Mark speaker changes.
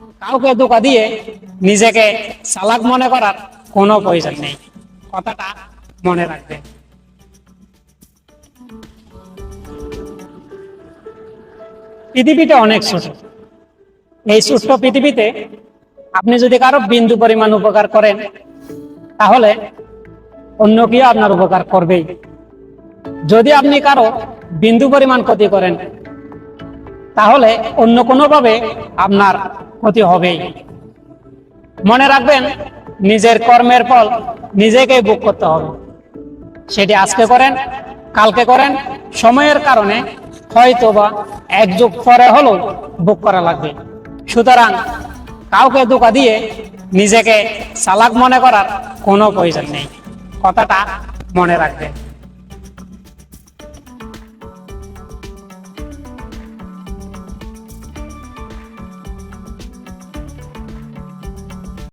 Speaker 1: কাউকে ধোকা দিয়ে নিজেকে চালাক মনে করার কোনো প্রয়োজন নেই। কথাটা মনে রাখবেন। পৃথিবীটা অনেক ছোট। এই ছোট্ট পৃথিবীতে আপনি যদি কারও বিন্দু পরিমাণ উপকার করেন, তাহলে অন্য কেউ আপনার উপকার করবেই। যদি আপনি কারও বিন্দু পরিমাণ ক্ষতি করেন, তাহলে অন্য কোনোভাবে আপনার ক্ষতি হবেই। মনে রাখবেন, নিজের কর্মের ফল নিজেকেই ভোগ করতে হবে। সেটি আজকে করেন, কালকে করেন, সময়ের কারণে হয়তো বা এক যুগ পরে হলেও ভোগ করা লাগবে। সুতরাং কাউকে ধোকা দিয়ে নিজেকে চালাক মনে করার কোনো প্রয়োজন নেই। কথাটা মনে রাখবেন।